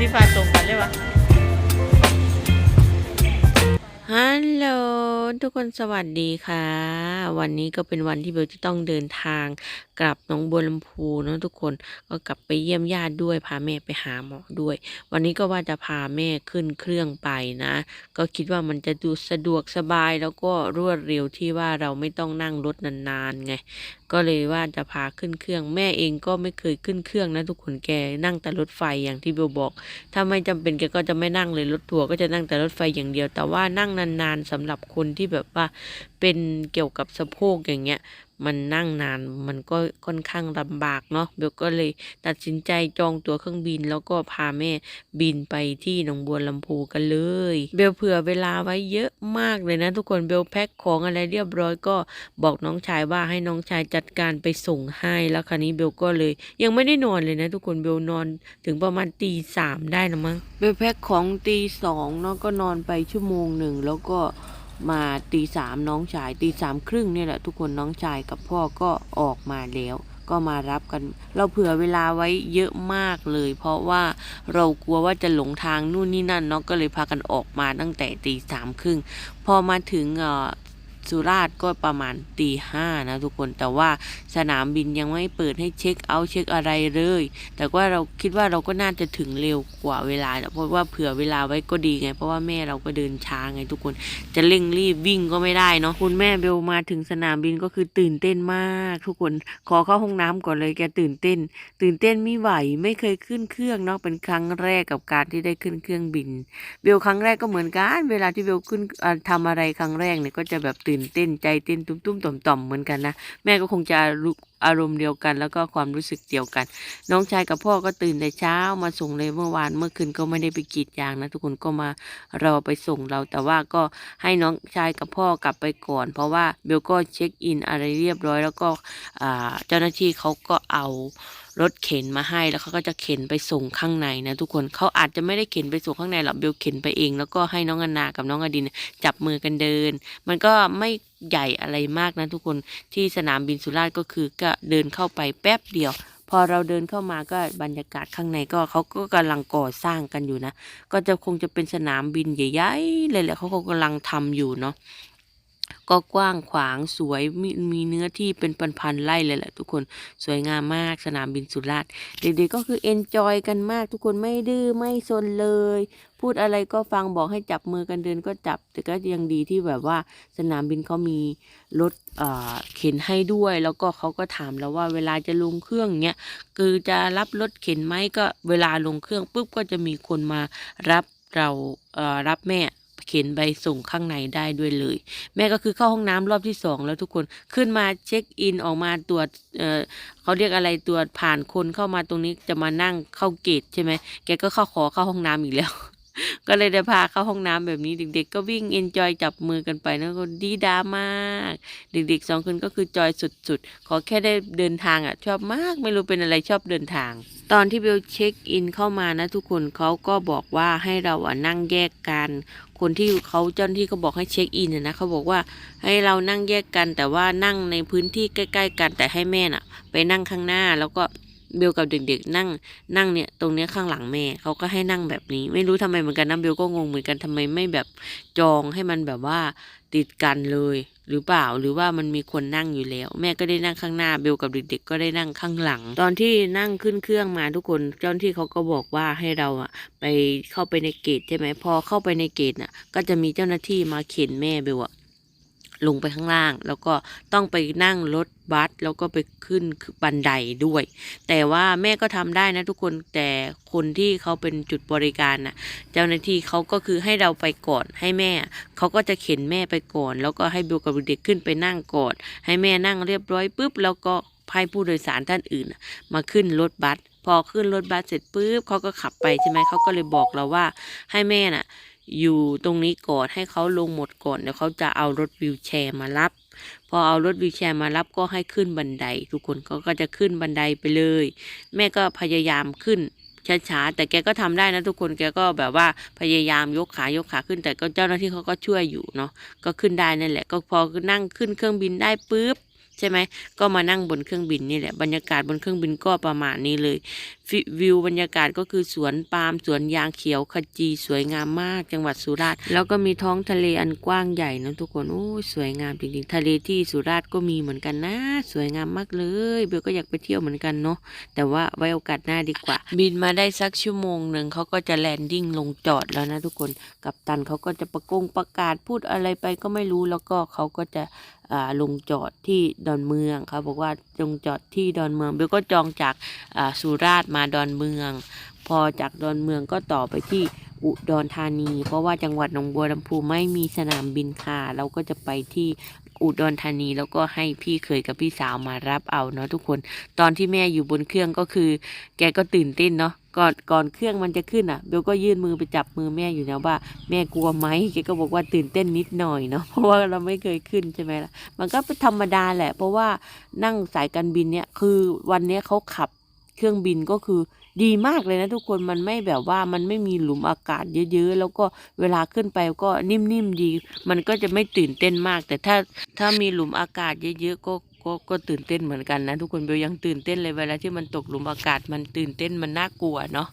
ที่ฟ้าตรงกันเลยวะฮัลโหลทุกคนสวัสดีค่ะ วันนี้ก็เป็นวันที่เบลจะต้องเดินทาง กลับหน้องบัวลำพูเนอะทุกคนก็กลับไปเยี่ยมญาติด้วย พาแม่ไปหาหมอด้วย วันนี้ก็ว่าจะพาแม่ขึ้นเครื่องไปนะ ก็คิดว่ามันจะดูสะดวกสบายแล้วก็รวดเร็วที่ว่าเราไม่ต้องนั่งรถนานๆไงก็เลยว่าจะพาขึ้นเครื่องแม่เองก็ไม่เคยขึ้นเครื่องนะทุกคนแกนั่งแต่รถไฟอย่างที่เบลบอก ถ้าไม่จำเป็นแกก็จะไม่นั่งเลยรถทัวร์ก็จะนั่งแต่รถไฟอย่างเดียว แต่ว่านั่งนานๆสำหรับคนที่แบบว่าเป็นเกี่ยวกับสะโพกอย่างเงี้ย มันนั่งนานมันก็ค่อนข้างลำบากเนาะเบลก็เลยตัดสินใจจองตั๋วเครื่องบิน แล้วก็พาแม่บินไปที่หนองบัวลำพูกันเลย เบลเผื่อเวลาไว้เยอะมากเลยนะทุกคนเบลแพ็คของอะไรเรียบร้อยก็บอกน้องชายว่าให้น้องชายจัดการไปส่งให้แล้วคราวนี้เบลก็เลย ยังไม่ได้นอนเลยนะ ทุกคนเบลนอนถึงประมาณตีสามได้นะมั้งเบลแพ็คของตีสองเนาะก็นอนไปชั่วโมงหนึ่งแล้วก็ มาตีสามน้องชายตีสามครึ่งเนี่ยแหละทุกคนน้องชายกับพ่อก็ออกมาแล้ว ก็มารับกัน เราเผื่อเวลาไว้เยอะมากเลย เพราะว่าเรากลัวว่าจะหลงทางนู่นนี่นั่นเนาะก็เลยพากันออกมาตั้งแต่ตีสามครึ่งพอมาถึงอ่อ สุราษฎร์ก็ประมาณตีห้านะทุกคนแต่ว่าสนามบินยังไม่เปิดให้เช็คเอาท์เช็คอะไรเลย แต่ว่าเราคิดว่าเราก็น่าจะถึงเร็วกว่าเวลานะเพราะว่าเผื่อเวลาไว้ก็ดีไง เพราะว่าแม่เราก็เดินช้าไงทุกคนจะเร่งรีบวิ่งก็ไม่ได้เนาะคุณแม่เบลมาถึงสนามบินก็คือตื่นเต้นมาก ทุกคนขอเข้าห้องน้ำก่อนเลยแกตื่นเต้น ตื่นเต้นไม่ไหวไม่เคยขึ้นเครื่องเนาะเป็นครั้งแรกกับการที่ได้ขึ้นเครื่องบิน เบลครั้งแรกก็เหมือนกัน เวลาที่เบลขึ้นอ่าทำอะไรครั้งแรกเนี่ยก็จะแบบตื่นเต้นใจเต้นตุ้มๆต่อมๆเหมือนกันนะแม่ก็คงจะอารมณ์เดียวกัน แล้วก็ความรู้สึกเดียวกัน น้องชายกับพ่อก็ตื่นแต่เช้ามาส่งเลยเมื่อวานเมื่อคืนก็ไม่ได้ไปกรีดยางนะ ทุกคนก็มารอไปส่งเรา แต่ว่าก็ให้น้องชายกับพ่อกลับไปก่อน เพราะว่าเบลก็เช็คอินอะไรเรียบร้อย แล้วก็เจ้าหน้าที่เขาก็เอา รถเข็นมาให้แล้วเขาก็จะเข็นไปส่งข้างในนะทุกคนเขาอาจจะไม่ได้เข็นไปส่งข้างในหรอกเบลเข็นไปเอง แล้วก็ให้น้องอนากับน้องอดินจับมือกันเดิน มันก็ไม่ใหญ่อะไรมากนะทุกคนที่สนามบินสุราษฎร์ก็คือก็เดินเข้าไปแป๊บเดียว พอเราเดินเข้ามาก็บรรยากาศข้างในก็เขาก็กำลังก่อสร้างกันอยู่นะ ก็จะคงจะเป็นสนามบินใหญ่ๆเลยแหละเขาก็กำลังทำอยู่เนาะ ก็กว้างขวางสวยมีมีเนื้อที่เป็นพันๆไร่เลยแหละทุกคนสวยงามมากสนามบินสุราษฎร์เด็กๆก็คือเอนจอยกันมาก ทุกคนไม่ดื้อไม่ซนเลย พูดอะไรก็ฟังบอกให้จับมือกันเดินก็จับ แต่ก็ยังดีที่แบบว่าสนามบินเขามีรถเอ่อเข็นให้ด้วย แล้วก็เขาก็ถามเราว่าเวลาจะลงเครื่องเนี้ยคือจะรับรถเข็นไหมก็เวลาลงเครื่องปุ๊บก็จะมีคนมารับเราเอ่อรับแม่ เข็นไปส่งข้างในได้ด้วยเลย แม่ก็คือเข้าห้องน้ำรอบที่สองแล้วทุกคนขึ้นมาเช็คอินออกมาตรวจเอ่อเขาเรียกอะไรตรวจผ่านคนเข้ามาตรงนี้จะมานั่งเข้าเกตใช่ไหมแกก็เข้าขอเข้าห้องน้ำอีกแล้ว ก็เลยได้พาเข้าห้องน้ำแบบนี้เด็ก ๆ ก็วิ่งเอนจอยจับมือกันไปนะก็ดีดามาก เด็กๆสองคนก็คือจอยสุดๆ ขอแค่ได้เดินทางอะ ชอบมากไม่รู้เป็นอะไรชอบเดินทาง ตอนที่เบลเช็คอินเข้ามานะทุกคนเขาก็บอกว่าให้เราอะนั่งแยกกันคนที่เขาเจ้าหน้าที่เขาบอกให้เช็คอินน่ะนะเขาบอกว่าให้เรานั่งแยกกัน แต่ว่านั่งในพื้นที่ใกล้ ๆ กันแต่ให้แม่น่ะ ไปนั่งข้างหน้าแล้วก็ เบลกับเด็กๆนั่งนั่งเนี่ยตรงเนี้ยข้างหลังแม่เขาก็ให้นั่งแบบนี้ ไม่รู้ทำไมเหมือนกันนะเบลก็งงเหมือนกันทำไมไม่แบบจองให้มันแบบว่าติดกันเลย หรือเปล่าหรือว่ามันมีคนนั่งอยู่แล้ว แม่ก็ได้นั่งข้างหน้าเบลกับเด็กๆก็ได้นั่งข้างหลัง ตอนที่นั่งขึ้นเครื่องมาทุกคนเจ้าหน้าที่เขาก็บอกว่าให้เราอะไปเข้าไปในเกตใช่ไหมพอเข้าไปในเกตน่ะก็จะมีเจ้าหน้าที่มาเข็นแม่เบลอะ ลงไปข้างล่าง แล้วก็ต้องไปนั่งรถบัสแล้วก็ไปขึ้นบันไดด้วย แต่ว่าแม่ก็ทำได้นะทุกคนแต่คนที่เขาเป็นจุดบริการน่ะ เจ้าหน้าที่เขาก็คือให้เราไปก่อนให้แม่เขาก็จะเข็นแม่ไปก่อน แล้วก็ให้เบลกับเด็กขึ้นไปนั่งก่อนให้แม่นั่งเรียบร้อยปุ๊บแล้วก็ให้ผู้โดยสารท่านอื่น มาขึ้นรถบัสพอขึ้นรถบัสเสร็จปุ๊บเขาก็ขับไปใช่ไหมเขาก็เลยบอกเราว่าให้แม่น่ะ อยู่ตรงนี้ก่อนให้เขาลงหมดก่อนเดี๋ยวเขาจะเอารถวิวแชร์มารับ พอเอารถวีลแชร์มารับก็ให้ขึ้นบันได ทุกคนเขาก็จะขึ้นบันไดไปเลย แม่ก็พยายามขึ้นช้าๆแต่แกก็ทำได้นะทุกคนแกก็แบบว่าพยายามยกขายกขาขึ้นแต่ก็เจ้าหน้าที่เขาก็ช่วยอยู่เนาะก็ขึ้นได้นั่นแหละ ก็พอนั่งขึ้นเครื่องบินได้ปุ๊บ ใช่ไหมก็มานั่งบนเครื่องบินนี่แหละบรรยากาศบนเครื่องบินก็ประมาณนี้เลยวิวบรรยากาศก็คือสวนปาล์มสวนยางเขียวขจีสวยงามมากจังหวัดสุราษฎร์แล้วก็มีท้องทะเลอันกว้างใหญ่นะทุกคนโอ้สวยงามจริงๆทะเลที่สุราษฎร์ก็มีเหมือนกันนะ สวยงามมากเลยเบลก็อยากไปเที่ยวเหมือนกันเนาะแต่ว่าไว้โอกาสหน้าดีกว่า บินมาได้สักชั่วโมงหนึ่งเขาก็จะแลนดิ้งลงจอดแล้วนะทุกคน กับตันเขาก็จะประกงประกาศพูดอะไรไปก็ไม่รู้แล้วก็เขาก็จะ ลงจอดที่ดอนเมืองเขาบอกว่าลงจอดที่ดอนเมืองเบลก็จองจากสุราษฎร์มาดอนเมือง พอจากดอนเมืองก็ต่อไปที่อุดรธานี เพราะว่าจังหวัดหนองบัวลำพูไม่มีสนามบินค่ะ เราก็จะไปที่อุดรธานีแล้วก็ให้พี่เคยกับพี่สาวมารับเอาเนาะทุกคน ตอนที่แม่อยู่บนเครื่องก็คือ แกก็ตื่นเต้นเนาะ ก่อนก่อนเครื่องมันจะขึ้นอะเบลก็ยื่นมือไปจับมือแม่อยู่นะว่า แม่กลัวไหมแกก็บอกว่าตื่นเต้นนิดหน่อยเนาะเพราะว่าเราไม่เคยขึ้นใช่ไหมล่ะมันก็เป็นธรรมดาแหละ เพราะว่านั่งสายการบินเนี่ยคือวันเนี้ยเขาขับเครื่องบินก็คือดีมากเลยนะทุกคนมันไม่แบบว่ามันไม่มีหลุมอากาศเยอะๆ แล้วก็เวลาขึ้นไปก็นิ่มๆดี มันก็จะไม่ตื่นเต้นมาก แต่ถ้าถ้ามีหลุมอากาศเยอะๆก็ ก็ก็ตื่นเต้นเหมือนกันนะทุกคนเบลยังตื่นเต้นเลยเวลาที่มันตกหลุมอากาศมันตื่นเต้นมันน่ากลัวเนาะ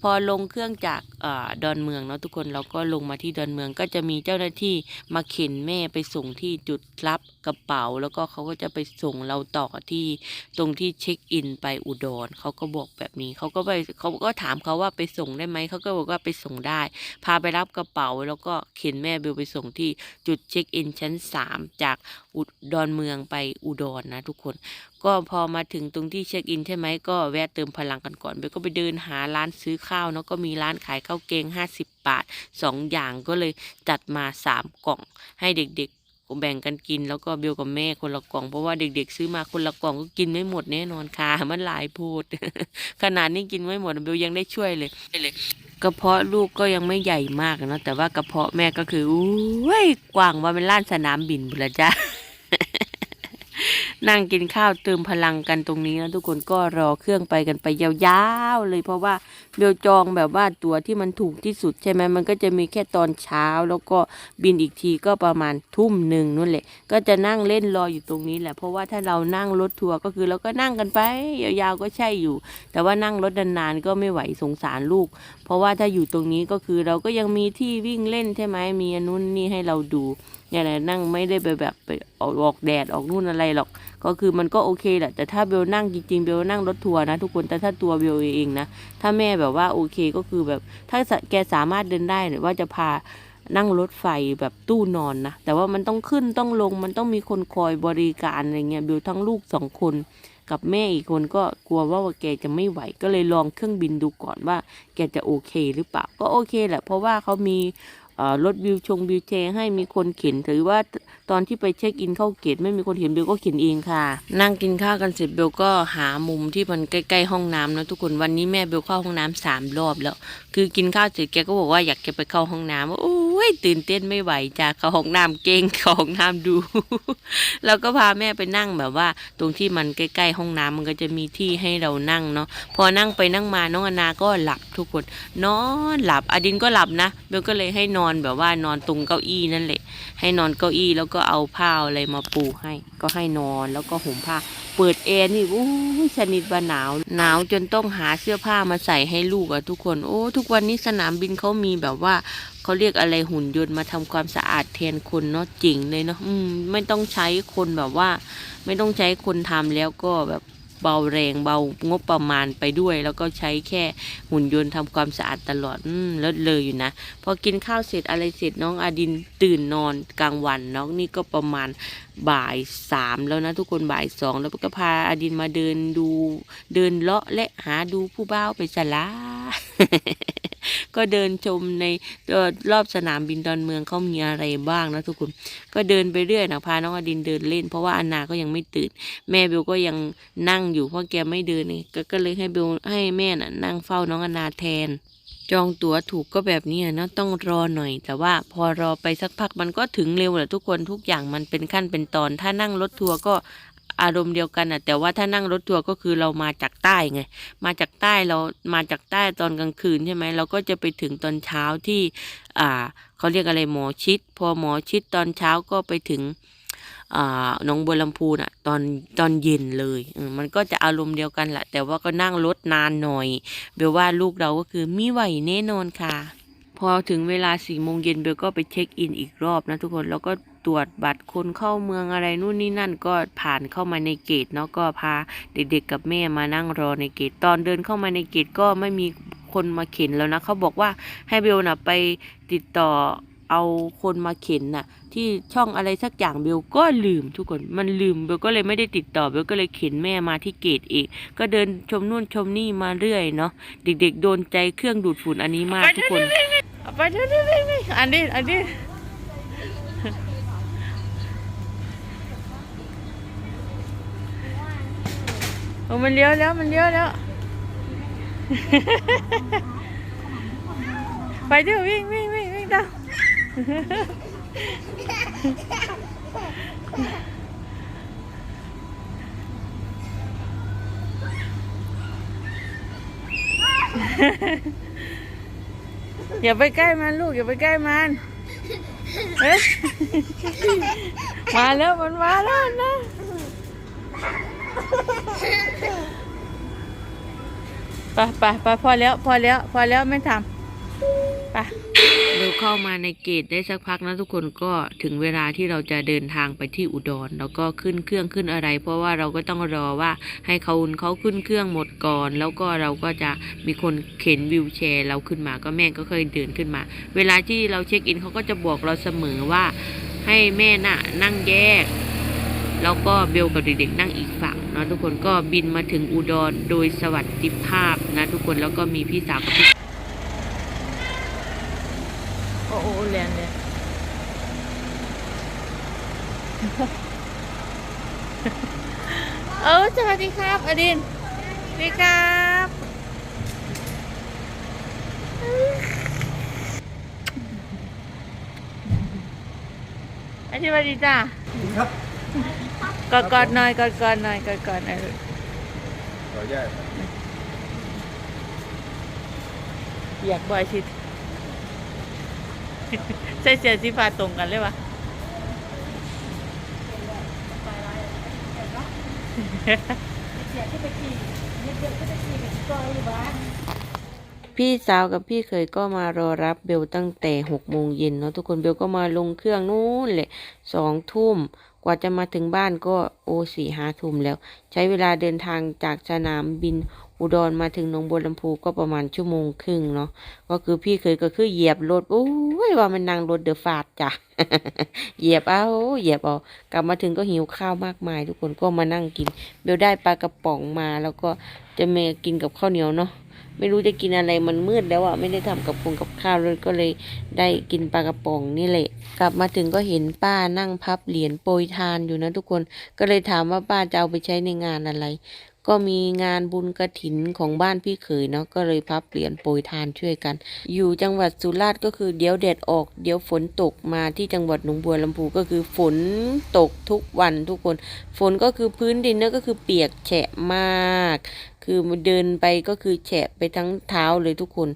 พอลงเครื่องจากอดอนเมืองเนาะทุกคนเราก็ลงมาที่ดอนเมืองก็จะมีเจ้าหน้าที่มาเข็นแม่ไปส่งที่จุดรับกระเป๋า แล้วก็เขาก็จะไปส่งเราต่อที่ตรงที่เช็คอินไปอุดรเขาก็บอกแบบนี้เขาก็ไปเขาก็ถามเขาว่าไปส่งได้ไหมเขาก็บอกว่าไปส่งได้ พาไปรับกระเป๋า แล้วก็เข็นแม่เบลไปส่งที่จุดเช็คอินชั้นสามจากอุดอนเมืองไปอุดรนะทุกคน ก็พอมาถึงตรงที่เช็คอินใช่ไหมก็แวะเติมพลังกันก่อนเบลก็ไปเดินหาร้านซื้อขข้าวเนาะก็มีร้านขายข้าวเกง 50 บาทสองอย่างก็เลยจัดมาสามกล่องให้เด็กๆแบ่งกันกินแล้วก็เบลกับแม่คนละกล่องเพราะว่าเด็กๆ ซื้อมาคนละกล่องก็กินไม่หมดแน่นอนค่ะมันหลายพูด ขนาดนี้กินไม่หมดเบลยังได้ช่วยเลยกระเพาะลูกก็ยังไม่ใหญ่มากนะแต่ว่ากระเพาะแม่ก็คืออุ้ยกว้างว่าเป็นล้านสนามบินบุละจ้า นั่งกินข้าวเติมพลังกันตรงนี้นะทุกคนก็รอเครื่องไปกันไปยาวๆเลยเพราะว่าเบลจองแบบว่าตั๋วที่มันถูกที่สุดใช่ไหมมันก็จะมีแค่ตอนเช้า แล้วก็บินอีกทีก็ประมาณทุ่มหนึ่งนู่นแหละ ก็จะนั่งเล่นรออยู่ตรงนี้แหละ เพราะว่าถ้าเรานั่งรถทัวร์ก็คือเราก็นั่งกันไปยาวๆก็ใช่อยู่ แต่ว่านั่งรถนานๆก็ไม่ไหวสงสารลูก เพราะว่าถ้าอยู่ตรงนี้ก็คือเราก็ยังมีที่วิ่งเล่นใช่ไหมมีอนนู้นนี่ให้เราดูอย่างไรนั่งไม่ได้ไปแบบไปออกแดดออกนู่นอะไรหรอก ก็คือมันก็โอเคแหละแต่ถ้าเบลนั่งจริงๆเบลนั่งรถทัวร์นะทุกคนแต่ถ้าตัวเบลเองนะถ้าแม่แบบว่าโอเคก็คือแบบถ้าแกสามารถเดินได้หรือว่าจะพานั่งรถไฟแบบตู้นอนนะแต่ว่ามันต้องขึ้นต้องลงมันต้องมีคนคอยบริการอะไรเงี้ยเบลทั้งลูกสองคนกับแม่อีกคนก็กลัวว่าแกจะไม่ไหวก็เลยลองเครื่องบินดูก่อนว่า แกจะโอเคหรือเปล่าก็โอเคแหละเพราะว่าเขามีรถวิวชงวิวแชร์ให้มีคนเข็นถือว่า ตอนที่ไปเช็คอินเข้าเกตไม่มีคนเห็นเบลก็เข็นเองค่ะ นั่งกินข้าวกันเสร็จเบลก็หามุมที่มันใกล้ๆห้องน้ำนะทุกคนวันนี้แม่เบลเข้าห้องน้ำสามรอบแล้ว คือกินข้าวเสร็จแกก็บอกว่าอยากจะไปเข้าห้องน้ำโอ้ ยตื่นเต้นไม่ไหวจ้าเข้าห้องน้ำเก่งเข้าห้องน้ำดูแล้วก็พาแม่ไปนั่งแบบว่า ตรงที่มันใกล้ๆห้องน้ำมันก็จะมีที่ให้เรานั่งเนาะพอนั่งไปนั่งมาน้องอนาก็หลับทุกคนนอนหลับอดินก็หลับนะเบลก็เลยให้นอนแบบว่านอนตรงเก้าอี้นั่นแหละ ให้นอนเก้าอี้แล้วก็เอาผ้าอะไรมาปูให้ ก็ให้นอนแล้วก็ห่มผ้าเปิดแอร์นี่โอ้ยชนิดว่าหนาว หนาวจนต้องหาเสื้อผ้ามาใส่ให้ลูกอะทุกคน โอ้ ทุกวันนี้สนามบินเขามีแบบว่า เขาเรียกอะไรหุ่นยนต์มาทำความสะอาดแทนคนเนาะจริงเลยเนาะไม่ต้องใช้คนแบบว่า ไม่ต้องใช้คนทำแล้วก็แบบ เบาแรงเบางบประมาณไปด้วย แล้วก็ใช้แค่หุ่นยนต์ทำความสะอาดตลอดอืมลิศเลยอยู่นะ พอกินข้าวเสร็จอะไรเสร็จน้องอดินตื่นนอนกลางวันน้องนี่ก็ประมาณบ่ายสามแล้วนะทุกคนบ่ายสองแล้วก็พาอาดินมาเดินดู เดินเลาะและหาดูผู้บ่าไปสลาก็เดินชมในรอบสนามบินดอนเมืองเขามีอะไรบ้างนะทุกคน ก็เดินไปเรื่อยนะพาน้องอดินเดินเล่น เพราะว่าอันนาก็ยังไม่ตื่น แม่เบลก็ยังนั่งอยู่เพราะแกไม่เดินนี่ก็ก็เลยให้เบลให้แม่น่ะนั่งเฝ้าน้องอนาแทน จองตั๋วถูกก็แบบนี้นะต้องรอหน่อย แต่ว่าพอรอไปสักพักมันก็ถึงเร็วแหละทุกคนทุกอย่างมันเป็นขั้นเป็นตอน ถ้านั่งรถทัวร์ก็อารมณ์เดียวกันอะ แต่ว่าถ้านั่งรถทัวร์ก็คือเรามาจากใต้ไง มาจากใต้เรามาจากใต้ตอนกลางคืนใช่ไหมเราก็จะไปถึงตอนเช้าที่ อ่าเขาเรียกอะไรหมอชิด พอหมอชิดตอนเช้าก็ไปถึง น้องบัวลำพูน่ะ ตอนตอนเย็นเลยมันก็จะอารมณ์เดียวกันแหละแต่ว่าก็นั่งรถนานหน่อยเบลว่าลูกเราก็คือมีไหวแน่นอนค่ะ พอถึงเวลาสี่โมงเย็นเบลก็ไปเช็คอินอีกรอบนะทุกคนแล้วก็ตรวจบัตรคนเข้าเมืองอะไรนู่นนี่นั่นก็ผ่านเข้ามาในเกตเนาะก็พาเด็กๆกับแม่มานั่งรอในเกตตอนเดินเข้ามาในเกตก็ไม่มีคนมาเข็นแล้วนะเขาบอกว่าให้เบลน่ะไปติดต่อ เอาคนมาเข็นน่ะ ที่ช่องอะไรสักอย่างเบลก็ลืมทุกคนมันลืมเบลก็เลยไม่ได้ติดต่อเบลก็เลยเข็นแม่มาที่เกตเองก็เดินชมนู่นชมนี่มาเรื่อยเนาะเด็ก ๆ โดนใจเครื่องดูดฝุ่นอันนี้มากทุกคนเอาไปเดี๋ยวนี่นี่นี่อันนี้อันนี้โอ้มันเลี้ยวแล้วมันเลี้ยวแล้วไปเดี๋ยววิ่งวิ่งวิ่งวิ่งตาม อย่าไปใกล้มันลูก อย่าไปใกล้มันมาแล้วมันมาแล้วนะไปไปไปพอแล้ว พอแล้ว พอแล้วไม่ทำ ไปเราเข้ามาในเกตได้สักพักนะทุกคนก็ถึงเวลาที่เราจะเดินทางไปที่อุดร แล้วก็ขึ้นเครื่องขึ้นอะไร เพราะว่าเราก็ต้องรอว่าให้เขาเขาขึ้นเครื่องหมดก่อน แล้วก็เราก็จะมีคนเข็นวิวแชร์ เราขึ้นมาก็แม่ก็เคยเดินขึ้นมา เวลาที่เราเช็คอินเขาก็จะบอกเราเสมอว่าให้แม่น่ะนั่งแยก แล้วก็เบลกับเด็กๆนั่งอีกฝั่งเนาะทุกคนก็บินมาถึงอุดรโดยสวัสดิภาพนะทุกคนแล้วก็มีพี่สาวกับพี่ โอ้โหแรงเลยเออสวัสดีครับอดินสวัสดีครับอธิบดีจ้าครับกอดกอดๆหน่อยกอดกอดๆหน่อยกอดกอดๆหน่อยขออนุญาตอยากบ่อยชิด ใส่เสื้อสีฟ้าตรงกันเลยวะพี่สาวกับพี่เคยก็มารอรับเบลตั้งแต่หกโมงเย็นเนาะทุกคนเบลก็มาลงเครื่องนู้นแหละสองทุ่มกว่าจะมาถึงบ้านก็โอสี่ห้าทุ่มแล้ว ใช้เวลาเดินทางจากสนามบิน อุดรมาถึงหนองบัวลำพูก็ประมาณชั่วโมงครึ่งเนาะก็คือพี่เคยก็คือเหยียบรถโอ้ยว่ามันนั่งรถเดอฟาดจ้ะเหยียบเอาเหยียบเอากลับมาถึงก็หิวข้าวมากมาย ทุกคนก็มานั่งกิน เบลได้ปลากระป๋องมา แล้วก็จะมากินกับข้าวเหนียวเนาะไม่รู้จะกินอะไรมันมืดแล้วอะไม่ได้ทำกับพงกับข้าวเลยก็เลยได้กินปลากระป๋องนี่แหละ กลับมาถึงก็เห็นป้านั่งพับเหรียญโปรยทานอยู่นะทุกคนก็เลยถามว่าป้าจะเอาไปใช้ในงานอะไร ก็มีงานบุญกระถินของบ้านพี่เขยเนาะก็เลยพับเหรียญโปรยทานช่วยกัน อยู่จังหวัดสุราษฎร์ก็คือเดี๋ยวแดดออก เดี๋ยวฝนตกมาที่จังหวัดหนองบัวลำพูก็คือฝนตกทุกวันทุกคน ฝนก็คือพื้นดินเนี่ยก็คือเปียกแฉะมาก คือเดินไปก็คือแฉะไปทั้งเท้าเลยทุกคน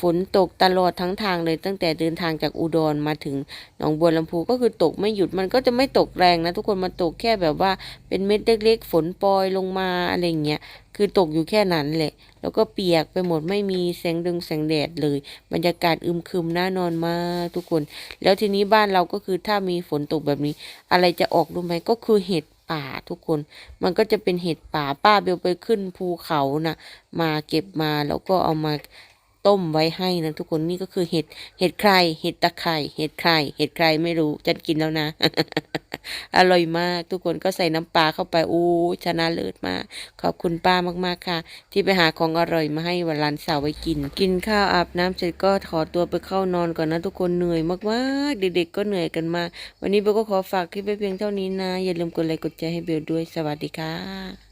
ฝนตกตลอดทั้งทางเลยตั้งแต่เดินทางจากอุดรมาถึงหนองบัวลำพูก็คือตกไม่หยุดมันก็จะไม่ตกแรงนะ ทุกคนมันตกแค่แบบว่าเป็นเม็ดเล็กๆ ฝนปอยลงมาอะไรเงี้ยคือตกอยู่แค่นั้นแหละ แล้วก็เปียกไปหมดไม่มีแสงดึงแสงแดดเลย บรรยากาศอึมครึมน่านอนมากทุกคน แล้วทีนี้บ้านเราก็คือถ้ามีฝนตกแบบนี้ อะไรจะออกรู้ไหมก็คือเห็ดป่าทุกคน มันก็จะเป็นเห็ดป่าป้าเบลไปขึ้นภูเขานะมาเก็บมาแล้วก็เอามา ต้มไว้ให้นะทุกคนนี่ก็คือเห็ดเห็ดใครเห็ดตะไคร่เห็ดใครเห็ดใครไม่รู้จันกินแล้วนะ อร่อยมากทุกคนก็ใส่น้ำปลาเข้าไปอู้ชนะเลิศมาก ขอบคุณป้ามากๆค่ะ ที่ไปหาของอร่อยมาให้วันหลานสาวไว้กิน กินข้าวอาบน้ำเสร็จก็ขอตัวไปเข้านอนก่อนนะทุกคนเหนื่อยมากๆเด็กๆก็เหนื่อยกันมากวันนี้เบลก็ขอฝากคลิปไปเพียงเท่านี้นะ อย่าลืมกดไลค์กดแชร์ให้เบลด้วยสวัสดีค่ะ